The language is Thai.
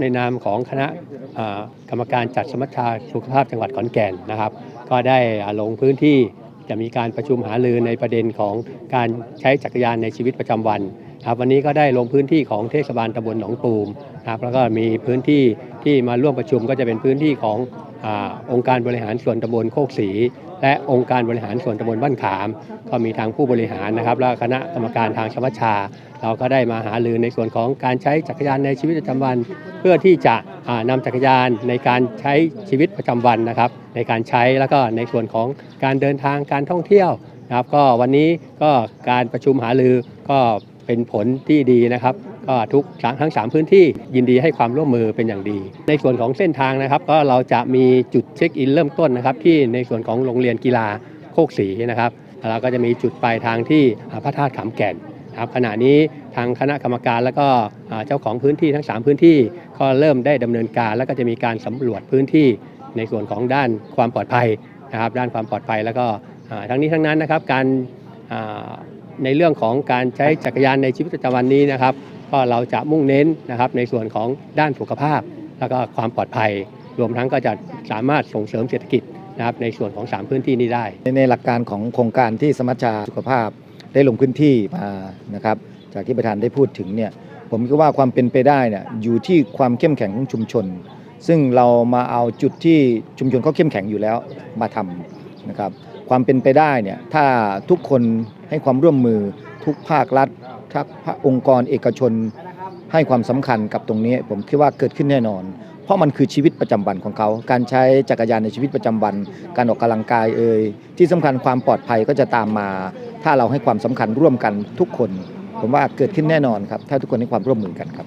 ในนามของคณะกรรมการจัดสมัชชาสุขภาพจังหวัดขอนแก่นนะครับ ก็ได้ลงพื้นที่จะมีการประชุมหารือในประเด็นของการใช้จักรยานในชีวิตประจำวันครับวันนี้ก็ได้ลงพื้นที่ของเทศบาลตำบลหนองตูมครับแล้วก็มีพื้นที่ที่มาร่วมประชุมก็จะเป็นพื้นที่ของ อองค์การบริหารส่วนตำบลโคกศรีและองค์การบริหารส่วนตำบลบ้านขาม ก็มีทางผู้บริหารนะครับ และคณะกรรมการทางสมัชชา เราก็ได้มาหารือในส่วนของการใช้จักรยานในชีวิตประจำวัน เพื่อที่จะอ่านำจักรยานในการใช้ชีวิตประจำวันนะครับ ในการใช้แล้วก็ในส่วนของการเดินทางการท่องเที่ยวนะครับ ก็วันนี้ก็การประชุมหารือก็ เป็นผลที่ดีนะครับ ก็ทุกทั้ง 3 พื้นที่ยินดีให้ความร่วมมือเป็นอย่างดี ในส่วนของเส้นทางนะครับ ก็เราจะมีจุดเช็คอินเริ่มต้นนะครับ ที่ในส่วนของโรงเรียนกีฬาโคกศรีนะครับแล้วเราก็จะมีจุดปลายทางที่พระธาตุขามแก่นครับขณะนี้ทางคณะกรรมการแล้วก็เจ้าของพื้นที่ทั้ง 3 พื้นที่ก็เริ่มได้ดำเนินการแล้วก็จะมีการสำรวจพื้นที่ในส่วนของด้านความปลอดภัยนะครับ ด้านความปลอดภัยแล้วก็ทั้งนี้ทั้งนั้นนะครับการ ในเรื่องของการใช้จักรยานในชีวิตประจำวันนี้นะครับ ก็เราจะมุ่งเน้นนะครับในส่วนของด้านสุขภาพ แล้วก็ความปลอดภัย รวมทั้งก็จะสามารถส่งเสริมเศรษฐกิจนะครับในส่วนของ 3 พื้นที่นี้ได้ในในหลักการของโครงการที่สมัชชาสุขภาพได้ลงพื้นที่มานะครับจากที่ประธานได้พูดถึงเนี่ยผมคิดว่าความเป็นไปได้เนี่ยอยู่ที่ความเข้มแข็งของชุมชน ซึ่งเรามาเอาจุดที่ชุมชนเขาเข้มแข็งอยู่แล้วมาทำนะครับ ความเป็นไปได้เนี่ยถ้าทุกคนให้ความร่วมมือทุกภาครัฐทุกองค์กรเอกชนให้ความสำคัญกับตรงนี้ ผมคิดว่าเกิดขึ้นแน่นอน เพราะมันคือชีวิตประจำวันของเขา การใช้จักรยานในชีวิตประจำวัน การออกกำลังกายเอ่ยที่สำคัญความปลอดภัยก็จะตามมา ถ้าเราให้ความสำคัญร่วมกันทุกคน ผมว่าเกิดขึ้นแน่นอนครับ ถ้าทุกคนให้ความร่วมมือกันครับ